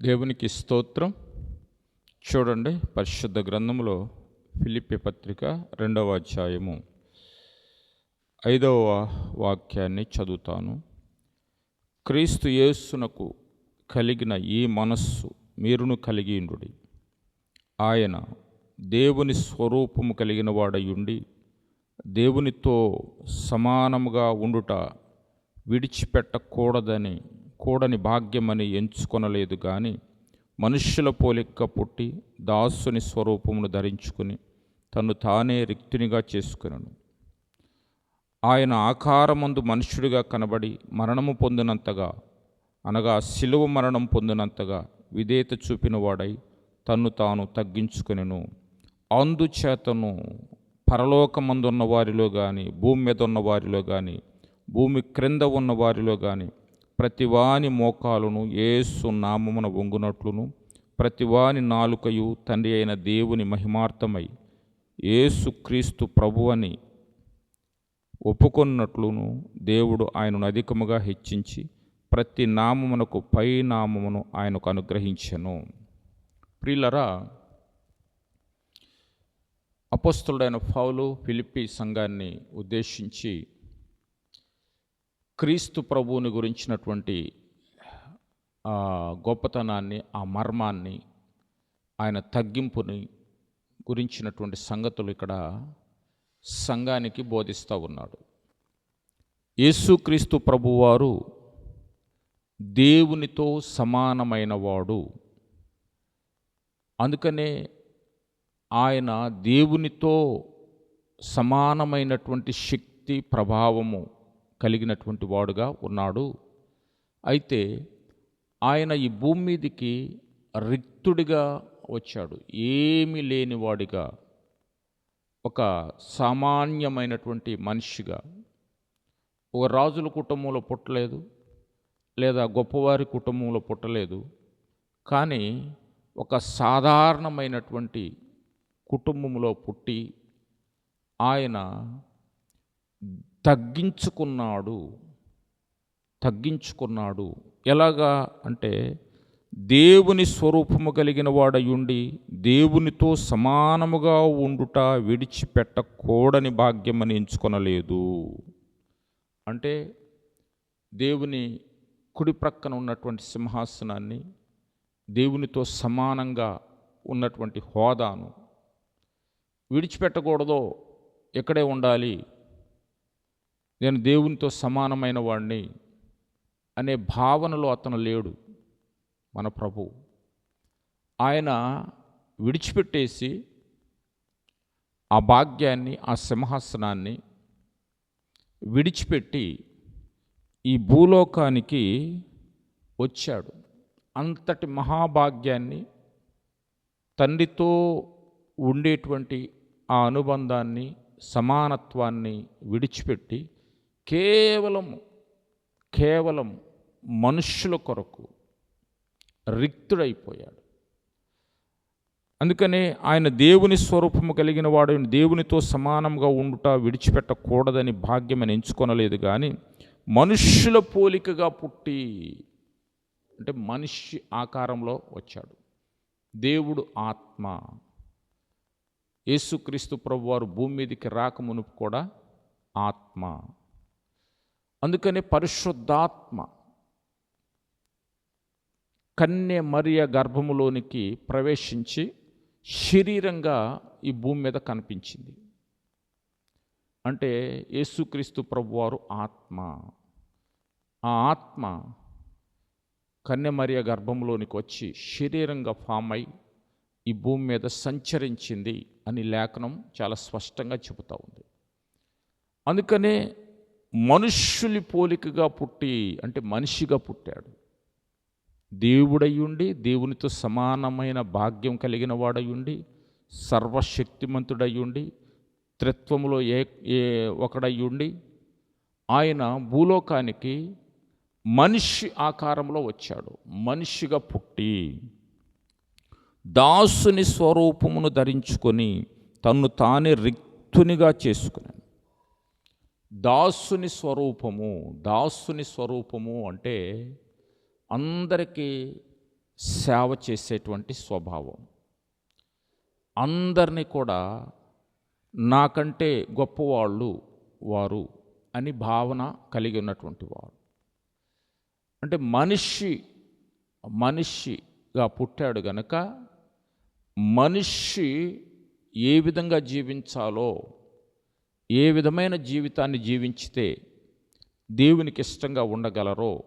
దేవునికి స్తోత్రం. చూడండి పరిశుద్ధ గ్రంథంలో ఫిలిపి పత్రిక రెండవ అధ్యాయము. ఐదవ వాక్యాన్ని చదువుతాను. క్రీస్తు యేసునకు కలిగిన ఈ మనస్సు మీరును కలిగి ఉండుడి. ఆయన దేవుని స్వరూపము కలిగిన వాడయుండి దేవునితో సమానముగా ఉండుట విడిచిపెట్టకూడదని కూడని భాగ్యమని ఎంచుకొనలేదు కానీ మనుష్యుల పోలిక పుట్టి దాసుని స్వరూపమును ధరించుకుని తను తానే రిక్తునిగా చేసుకునను. ఆయన ఆకారమందు మనుష్యుడిగా కనబడి మరణము పొందినంతగా అనగా శిలువ మరణం పొందినంతగా విధేయత చూపినవాడై తన్ను తాను తగ్గించుకునెను. అందుచేతను పరలోకమందున్న వారిలో కానీ భూమి మీద ఉన్న వారిలో కానీ భూమి క్రింద ఉన్న వారిలో కానీ ప్రతివాని మోకాలును ఏసు నామమున వంగునట్లును. ప్రతివాని నాలుకయు తండ్రి అయిన దేవుని మహిమార్థమై ఏసు క్రీస్తు ప్రభు అని ఒప్పుకొన్నట్లును దేవుడు ఆయనను అధికముగా హెచ్చించి ప్రతి నామమునకు పై నామమును ఆయనకు అనుగ్రహించెను. ప్రియులరా అపస్తుడైన పౌలు ఫిలిప్పి సంఘాన్ని ఉద్దేశించి క్రీస్తు ప్రభువుని గురించినటువంటి గొప్పతనాన్ని ఆ మర్మాన్ని ఆయన తగ్గింపుని గురించినటువంటి సంగతులు ఇక్కడ సంఘానికి బోధిస్తూ ఉన్నాడు. యేసుక్రీస్తు ప్రభువారు దేవునితో సమానమైన వాడు అందుకనే ఆయన దేవునితో సమానమైనటువంటి శక్తి ప్రభావము కలిగినటువంటి వాడుగా ఉన్నాడు. అయితే ఆయన ఈ భూమి మీదికి రిక్తుడిగా వచ్చాడు. ఏమీ లేనివాడిగా ఒక సామాన్యమైనటువంటి మనిషిగా. ఒక రాజుల కుటుంబంలో పుట్టలేదు లేదా గొప్పవారి కుటుంబంలో పుట్టలేదు. కానీ ఒక సాధారణమైనటువంటి కుటుంబంలో పుట్టి ఆయన తగ్గించుకున్నాడు. తగ్గించుకున్నాడు. ఎలాగా? అంటే దేవుని స్వరూపము కలిగిన వాడయుండి దేవునితో సమానముగా ఉండుట విడిచిపెట్టకూడని భాగ్యమని ఎంచుకొనలేదు. అంటే దేవుని కుడి ప్రక్కన ఉన్నటువంటి సింహాసనాన్ని దేవునితో సమానంగా ఉన్నటువంటి హోదాను విడిచిపెట్టకూడదో ఎక్కడే ఉండాలి? నేను దేవునితో సమానమైన వాడిని అనే భావనలో అతను లేడు మన ప్రభు. ఆయన విడిచిపెట్టేసి ఆ భాగ్యాన్ని ఆ సింహాసనాన్ని విడిచిపెట్టి ఈ భూలోకానికి వచ్చాడు. అంతటి మహాభాగ్యాన్ని తండ్రితో ఉండేటువంటి ఆ అనుబంధాన్ని సమానత్వాన్ని విడిచిపెట్టి కేవలం కేవలం మనుష్యుల కొరకు రిక్తుడైపోయాడు. అందుకనే ఆయన దేవుని స్వరూపము కలిగిన వాడు దేవునితో సమానంగా ఉండుట విడిచిపెట్టకూడదని భాగ్యమని ఎంచుకొనలేదు కానీ మనుష్యుల పోలికగా పుట్టి అంటే మనిషి ఆకారంలో వచ్చాడు. దేవుడు ఆత్మ. యేసుక్రీస్తు ప్రభువారు భూమి మీదకి రాకమునుపు కూడా ఆత్మ. అందుకనే పరిశుద్ధాత్మ కన్య మరియ గర్భములోనికి ప్రవేశించి శరీరంగా ఈ భూమి మీద కనిపించింది. అంటే యేసుక్రీస్తు ప్రభువారు ఆత్మ. ఆ ఆత్మ కన్నె మరియ గర్భంలోనికి వచ్చి శరీరంగా ఫామ్ అయి ఈ భూమి మీద సంచరించింది అని లేఖనం చాలా స్పష్టంగా చెబుతూ ఉంది. అందుకనే మనుష్యుని పోలికగా పుట్టి అంటే మనిషిగా పుట్టాడు. దేవుడయ్యుండి దేవునితో సమానమైన భాగ్యం కలిగిన వాడయ్యుండి సర్వశక్తిమంతుడయ్యుండి త్రిత్వములో ఏ ఏ ఒకడయ్యుండి ఆయన భూలోకానికి మనిషి ఆకారంలో వచ్చాడు. మనిషిగా పుట్టి దాసుని స్వరూపమును ధరించుకొని తన్ను తానే రిక్తునిగా చేసుకున్నాడు. దాసుని స్వరూపము దాసుని స్వరూపము అంటే అందరికీ సేవ చేసేటువంటి స్వభావం. అందరినీ కూడా నాకంటే గొప్పవాళ్ళు వారు అని భావన కలిగి ఉన్నటువంటి వారు. అంటే మనిషి మనిషిగా పుట్టాడు గనక మనిషి ఏ విధంగా జీవించాలో ఏ విధమైన జీవితాన్ని జీవించితే దేవునికి ఇష్టంగా ఉండగలరో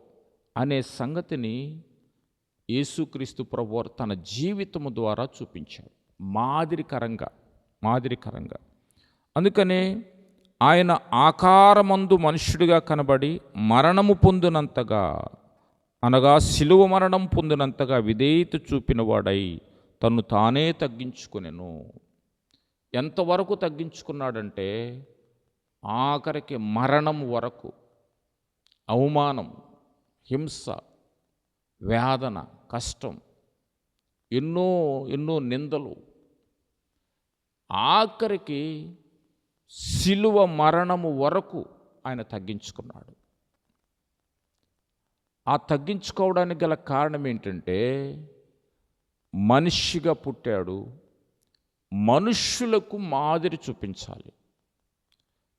అనే సంగతిని యేసుక్రీస్తు ప్రభువారు తన జీవితము ద్వారా చూపించాడు మాదిరికరంగా మాదిరికరంగా. అందుకనే ఆయన ఆకారమందు మనుష్యుడిగా కనబడి మరణము పొందినంతగా అనగా శిలువ మరణం పొందినంతగా విధేయత చూపినవాడై తను తానే తగ్గించుకునెను. ఎంతవరకు తగ్గించుకున్నాడంటే ఆఖరికి మరణం వరకు అవమానం హింస వేదన కష్టం ఎన్నో ఎన్నో నిందలు. ఆఖరికి శిలువ మరణము వరకు ఆయన తగ్గించుకున్నాడు. ఆ తగ్గించుకోవడానికి గల కారణం ఏంటంటే మనిషిగా పుట్టాడు మనుష్యులకు మాదిరి చూపించాలి.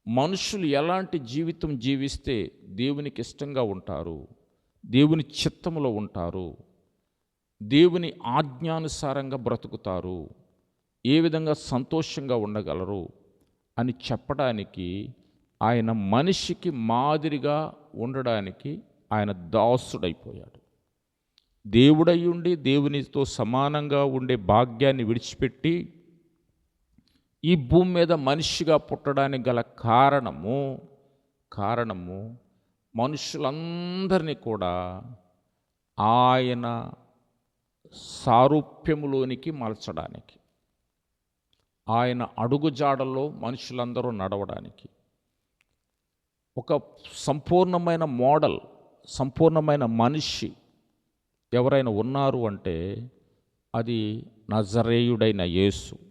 మనుషులు ఎలాంటి జీవితం జీవిస్తే దేవునికి ఇష్టంగా ఉంటారు? దేవుని చిత్తములో ఉంటారు? దేవుని ఆజ్ఞానుసారంగా బ్రతుకుతారు? ఏ విధంగా సంతోషంగా ఉండగలరు? అని చెప్పడానికి ఆయన మనిషికి మాదిరిగా ఉండడానికి ఆయన దాసుడైపోయాడు. దేవుడై ఉండి దేవునితో సమానంగా ఉండే భాగ్యాన్ని విడిచిపెట్టి ఈ భూమి మీద మనిషిగా పుట్టడానికి గల కారణము కారణము మనుషులందరినీ కూడా ఆయన సారూప్యములోనికి మలచడానికి ఆయన అడుగుజాడల్లో మనుషులందరూ నడవడానికి. ఒక సంపూర్ణమైన మోడల్ సంపూర్ణమైన మనిషి ఎవరైనా ఉన్నారు అంటే అది నజరేయుడైన యేసు.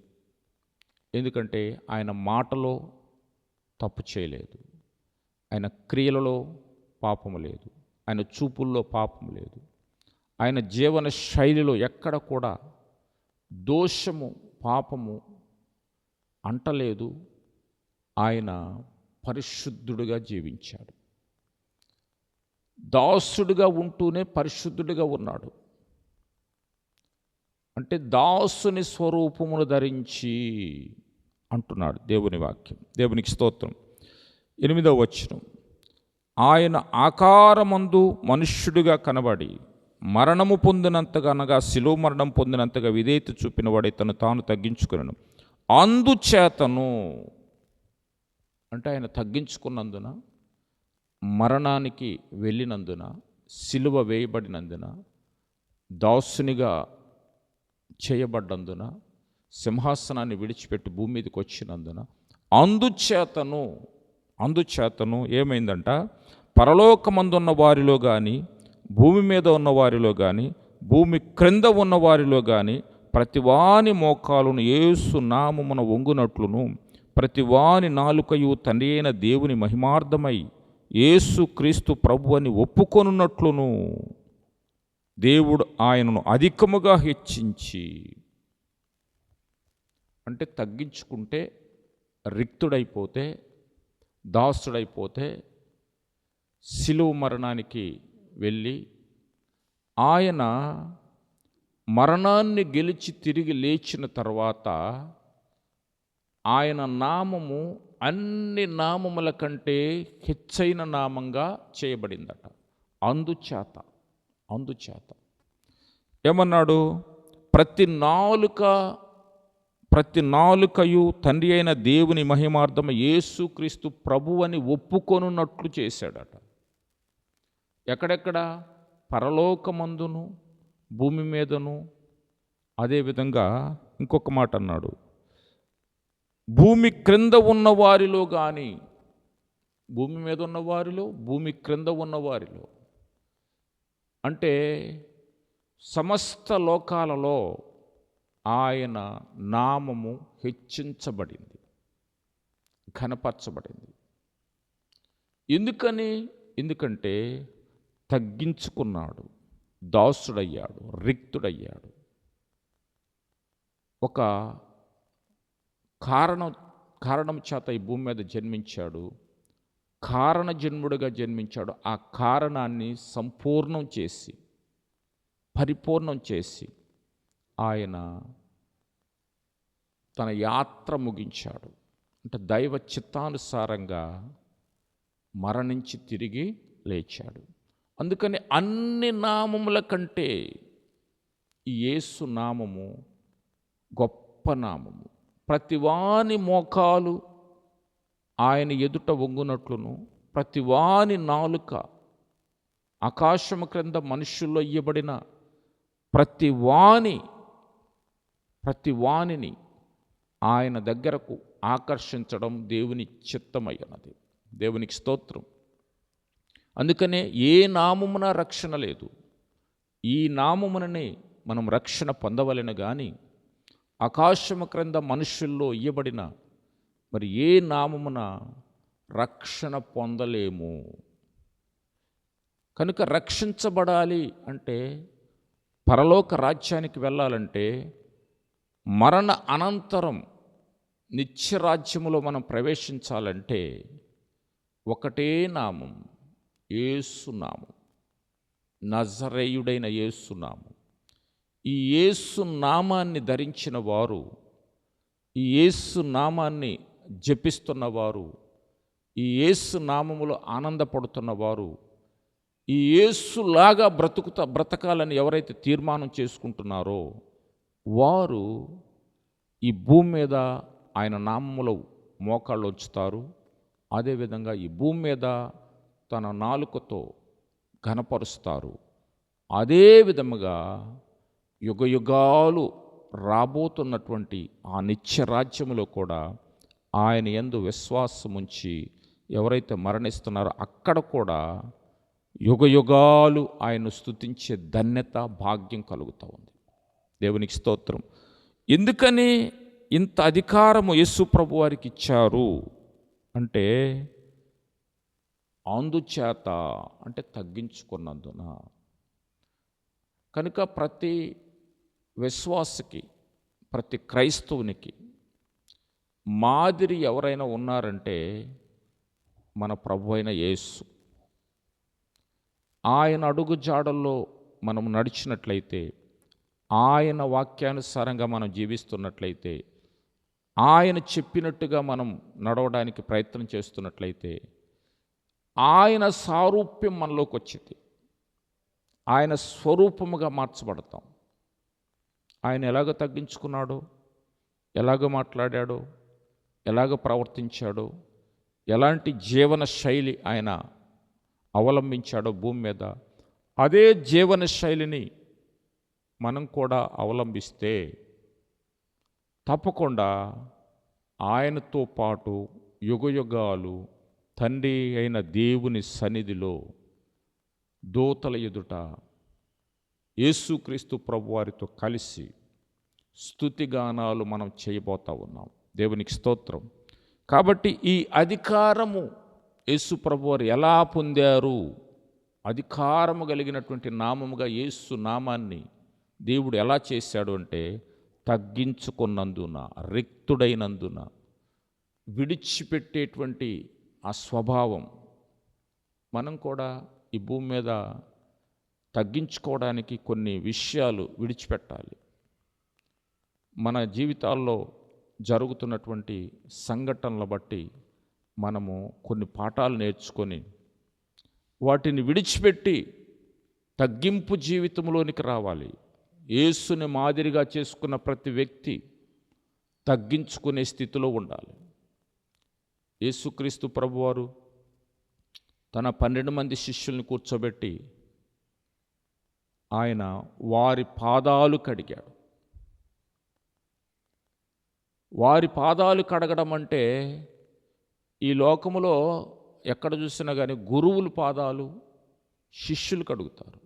ఎందుకంటే ఆయన మాటలో తప్పు చేయలేదు. ఆయన క్రియలలో పాపము లేదు. ఆయన చూపుల్లో పాపం లేదు. ఆయన జీవన శైలిలో ఎక్కడ కూడా దోషము పాపము అంటలేదు. ఆయన పరిశుద్ధుడుగా జీవించాడు. దాసుడుగా ఉంటూనే పరిశుద్ధుడిగా ఉన్నాడు. అంటే దాసుని స్వరూపమును ధరించి అంటున్నాడు దేవుని వాక్యం దేవునికి స్తోత్రం. ఎనిమిదవ వచనం. ఆయన ఆకారమందు మనుష్యుడిగా కనబడి మరణము పొందినంతగా అనగా శిలో మరణం పొందినంతగా విధేయత చూపినవాడే తను తాను తగ్గించుకున్నాను. అందుచేతను అంటే ఆయన తగ్గించుకున్నందున మరణానికి వెళ్ళినందున సిలువ వేయబడినందున దాసునిగా చేయబడ్డందున సింహాసనాన్ని విడిచిపెట్టి భూమి మీదకి వచ్చినందున అందుచేతను అందుచేతను ఏమైందంట? పరలోకమందున్న వారిలో కానీ భూమి మీద ఉన్న వారిలో కానీ భూమి క్రింద ఉన్న వారిలో కానీ ప్రతివాని మోకాలను ఏసు నామమున వంగునట్లును ప్రతివాని నాలుకయు తండ్రి అయిన దేవుని మహిమార్థమై యేసు క్రీస్తు ప్రభు అని ఒప్పుకొనున్నట్లును. దేవుడు ఆయనను అధికముగా హెచ్చించి అంటే తగ్గించుకుంటే రిక్తుడైపోతే దాసుడైపోతే శిలువ మరణానికి వెళ్ళి ఆయన మరణాన్ని గెలిచి తిరిగి లేచిన తర్వాత ఆయన నామము అన్ని నామముల కంటే హెచ్చైన నామంగా చేయబడిందట. అందుచేత అందుచేత. ఏమన్నాడు? ప్రతి నాలుక ప్రతి నాలుకయు తండ్రి అయిన దేవుని మహిమార్థం యేసుక్రీస్తు ప్రభు అని ఒప్పుకొనున్నట్లు చేశాడట. ఎక్కడెక్కడ? పరలోకమందును భూమి మీదను. అదేవిధంగా ఇంకొక మాట అన్నాడు. భూమి క్రింద ఉన్న వారిలో కానీ భూమి మీద ఉన్న వారిలో భూమి క్రింద ఉన్న వారిలో అంటే సమస్త లోకాలలో ఆయన నామము హెచ్చించబడింది ఘనపరచబడింది. ఎందుకని? ఎందుకంటే తగ్గించుకున్నాడు దాసుడయ్యాడు రిక్తుడయ్యాడు. ఒక కారణం కారణం చేత ఈ భూమి మీద జన్మించాడు కారణజన్ముడిగా జన్మించాడు. ఆ కారణాన్ని సంపూర్ణం చేసి పరిపూర్ణం చేసి ఆయన తన యాత్ర ముగించాడు. అంటే దైవ చిత్తానుసారంగా మరణించి తిరిగి లేచాడు. అందుకని అన్ని నామముల కంటే ఈ యేసు నామము గొప్ప నామము. ప్రతివాని మోకాలు ఆయన ఎదుట వంగునట్లును. ప్రతివాని నాలుక ఆకాశము క్రింద మనుషుల్లో ఇయ్యబడిన ప్రతి వాణి ప్రతి వాణిని ఆయన దగ్గరకు ఆకర్షించడం దేవుని చిత్తమైనది. దేవునికి స్తోత్రం. అందుకనే ఏ నామమున రక్షణ లేదు. ఈ నామముననే మనం రక్షణ పొందవలెను కానీ ఆకాశము క్రింద మనుషుల్లో ఇయ్యబడిన మరి ఏ నామమున రక్షణ పొందలేము? కనుక రక్షించబడాలి అంటే పరలోక రాజ్యానికి వెళ్ళాలంటే మరణ అనంతరం నిత్యరాజ్యములో మనం ప్రవేశించాలంటే ఒకటే నామం ఏసునామం నజరేయుడైన ఏసునామం ఈ యేసు నామాన్ని ధరించిన వారు ఈ యేసు నామాన్ని జపిస్తున్న వారు ఈ యేసు నామములో ఆనందపడుతున్నవారు ఈ యేసులాగా బ్రతుకుతా బ్రతకాలని ఎవరైతే తీర్మానం చేసుకుంటున్నారో వారు ఈ భూమి మీద ఆయన నామములో మోకాళ్ళు ఉంచుతారు. అదేవిధంగా ఈ భూమి మీద తన నాలుకతో ఘనపరుస్తారు. అదే విధముగా యుగయుగాలు రాబోతున్నటువంటి ఆ నిత్య రాజ్యములో కూడా ఆయన ఎందు విశ్వాసం ఉంచి ఎవరైతే మరణిస్తున్నారో అక్కడ కూడా యుగ యుగాలు ఆయన స్థుతించే ధన్యత భాగ్యం కలుగుతూ ఉంది. దేవునికి స్తోత్రం. ఎందుకని ఇంత అధికారము యేసు ప్రభు వారికి ఇచ్చారు? అంటే అందుచేత అంటే తగ్గించుకున్నందున. కనుక ప్రతి విశ్వాసకి ప్రతి క్రైస్తవునికి మాదిరి ఎవరైనా ఉన్నారంటే మన ప్రభు అయిన యేసు. ఆయన అడుగు జాడల్లో మనం నడిచినట్లయితే ఆయన వాక్యానుసారంగా మనం జీవిస్తున్నట్లయితే ఆయన చెప్పినట్టుగా మనం నడవడానికి ప్రయత్నం చేస్తున్నట్లయితే ఆయన సారూప్యం మనలోకి వచ్చింది ఆయన స్వరూపముగా మార్చబడతాం. ఆయన ఎలాగ తగ్గించుకున్నాడో ఎలాగ మాట్లాడాడో ఎలాగ ప్రవర్తించాడో ఎలాంటి జీవన శైలి ఆయన అవలంబించాడో భూమి మీద అదే జీవన శైలిని మనం కూడా అవలంబిస్తే తప్పకుండా ఆయనతో పాటు యుగయుగాలు తండ్రి అయిన దేవుని సన్నిధిలో దూతల ఎదుట యేసుక్రీస్తు ప్రభువారితో కలిసి స్థుతిగానాలు మనం చేయబోతా ఉన్నాం. దేవునికి స్తోత్రం. కాబట్టి ఈ అధికారము యేసు ప్రభు వారు ఎలా పొందారు? అధికారము కలిగినటువంటి నామముగా యేసు నామాన్ని దేవుడు ఎలా చేశాడు అంటే తగ్గించుకున్నందున రిక్తుడైనందున విడిచిపెట్టేటువంటి ఆ స్వభావం మనం కూడా ఈ భూమి మీద తగ్గించుకోవడానికి కొన్ని విషయాలు విడిచిపెట్టాలి. మన జీవితాల్లో జరుగుతున్నటువంటి సంఘటనల బట్టి మనము కొన్ని పాఠాలు నేర్చుకొని వాటిని విడిచిపెట్టి తగ్గింపు జీవితంలోనికి రావాలి. యేసుని మాదిరిగా చేసుకున్న ప్రతి వ్యక్తి తగ్గించుకునే స్థితిలో ఉండాలి. యేసుక్రీస్తు ప్రభువారు తన పన్నెండు మంది శిష్యుల్ని కూర్చోబెట్టి ఆయన వారి పాదాలు కడిగాడు. వారి పాదాలు కడగడం అంటే ఈ లోకములో ఎక్కడ చూసినా కానీ గురువుల పాదాలు శిష్యులు కడుగుతారు.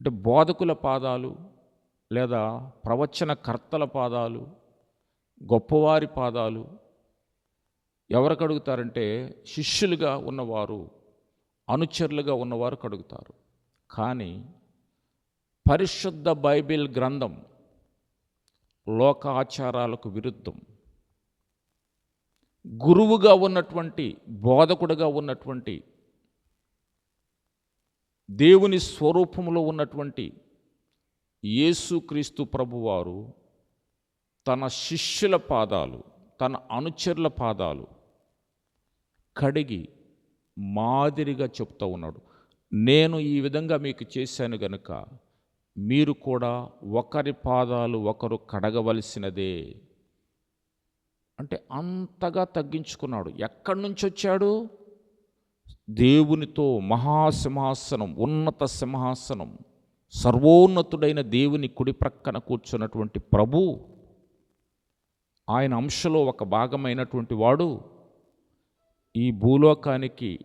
అంటే బోధకుల పాదాలు లేదా ప్రవచన కర్తల పాదాలు గొప్పవారి పాదాలు ఎవరు కడుగుతారంటే శిష్యులుగా ఉన్నవారు అనుచరులుగా ఉన్నవారు కడుగుతారు. కానీ పరిశుద్ధ బైబిల్ గ్రంథం లోక ఆచారాలకు విరుద్ధం. గురువుగా ఉన్నటువంటి బోధకుడుగా ఉన్నటువంటి దేవుని స్వరూపంలో ఉన్నటువంటి యేసుక్రీస్తు ప్రభువారు తన శిష్యుల పాదాలు తన అనుచరుల పాదాలు కడిగి మాదిరిగా చెప్తూ ఉన్నాడు. నేను ఈ విధంగా మీకు చేశాను గనుక మీరు కూడా ఒకరి పాదాలు ఒకరు కడగవలసినదే. అంటే అంతగా తగ్గించుకున్నాడు. ఎక్కడి నుంచి వచ్చాడు? దేవునితో మహాసింహాసనం ఉన్నత సింహాసనం సర్వోన్నతుడైన దేవుని కుడి ప్రక్కన కూర్చున్నటువంటి ప్రభు ఆయన అంశలో ఒక భాగమైనటువంటి వాడు. ఈ భూలోకానికి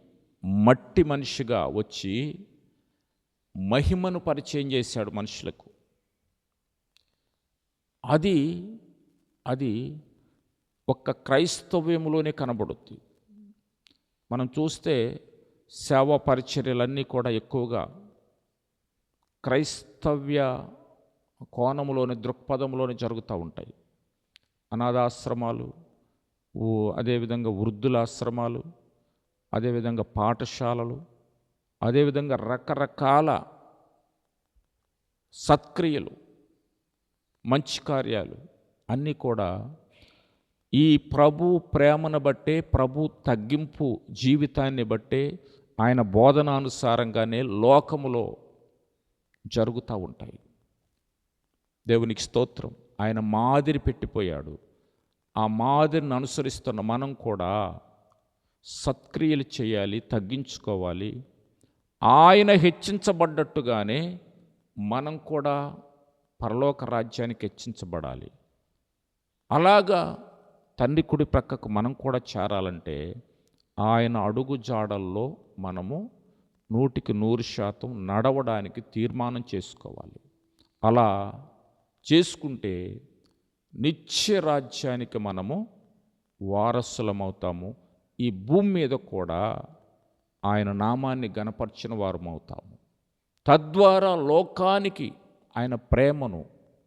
మట్టి మనిషిగా వచ్చి మహిమను పరిచయం చేశాడు మనుషులకు. అది అది ఒక్క క్రైస్తవ్యంలోనే కనబడుద్ది. మనం చూస్తే సేవా పరిచర్యలన్నీ కూడా ఎక్కువగా క్రైస్తవ్య కోణంలోని దృక్పథంలోనే జరుగుతూ ఉంటాయి. అనాథాశ్రమాలు అదేవిధంగా వృద్ధుల ఆశ్రమాలు అదేవిధంగా పాఠశాలలు అదేవిధంగా రకరకాల సత్క్రియలు మంచి కార్యాలు అన్నీ కూడా ఈ ప్రభు ప్రేమను బట్టే ప్రభు తగ్గింపు జీవితాన్ని బట్టే ఆయన బోధనానుసారంగానే లోకములో జరుగుతూ ఉంటాయి. దేవునికి స్తోత్రం. ఆయన మాదిరి పెట్టిపోయాడు. ఆ మాదిరిని అనుసరిస్తున్న మనం కూడా సత్క్రియలు చేయాలి తగ్గించుకోవాలి. ఆయన హెచ్చించబడ్డట్టుగానే మనం కూడా పరలోక రాజ్యానికి హెచ్చించబడాలి. అలాగా తండ్రి కుడి ప్రక్కకు మనం కూడా చేరాలంటే ఆయన అడుగు జాడల్లో మనము నూటికి నూరు శాతం నడవడానికి తీర్మానం చేసుకోవాలి. అలా చేసుకుంటే నిత్య రాజ్యానికి మనము వారసులమవుతాము. ఈ భూమి మీద కూడా ఆయన నామాన్ని గనపరిచిన వారమవుతాము తద్వారా లోకానికి ఆయన ప్రేమను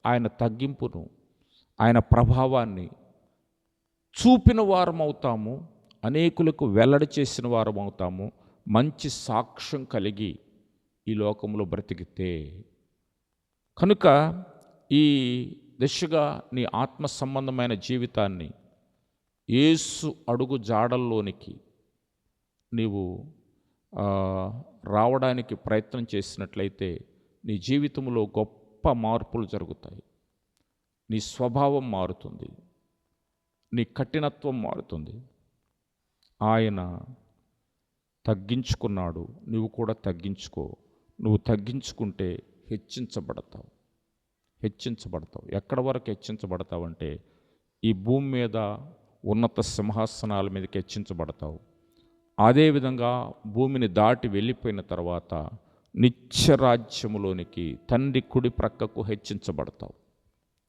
ఆయన తగ్గింపును ఆయన ప్రభావాన్ని చూపిన వారమవుతాము అనేకులకు వెల్లడి చేసిన వారమవుతాము మంచి సాక్ష్యం కలిగి ఈ లోకంలో బ్రతికితే కనుక ఈ దిశగా నీ ఆత్మ సంబంధమైన జీవితాన్ని ఏసు అడుగు జాడల్లోనికి నీవు రావడానికి ప్రయత్నం చేసినట్లయితే నీ జీవితంలో గొప్ప మార్పులు జరుగుతాయి. నీ స్వభావం మారుతుంది. నీ కఠినత్వం మారుతుంది. ఆయన తగ్గించుకున్నాడు. నువ్వు కూడా తగ్గించుకో. నువ్వు తగ్గించుకుంటే హెచ్చించబడతావు. హెచ్చించబడతావు. ఎక్కడ వరకు హెచ్చించబడతావు అంటే ఈ భూమి మీద ఉన్నత సింహాసనాల మీదకి హెచ్చించబడతావు. అదేవిధంగా భూమిని దాటి వెళ్ళిపోయిన తర్వాత నిత్యరాజ్యములోనికి తండ్రి కుడి ప్రక్కకు హెచ్చించబడతావు.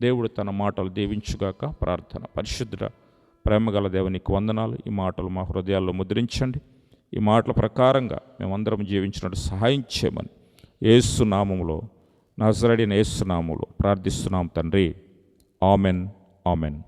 దేవుడు తన మాటలు దీవించుగాక ప్రార్థన. పరిశుద్ధ ప్రేమగల దేవునికి వందనాలు. ఈ మాటలు మా హృదయాల్లో ముద్రించండి. ఈ మాటల ప్రకారంగా మేమందరం జీవించినట్టు సహాయం చేయమని ఏసునామములో నజరడిన ఏసునామంలో ప్రార్థిస్తున్నాం తండ్రి. Amen amen.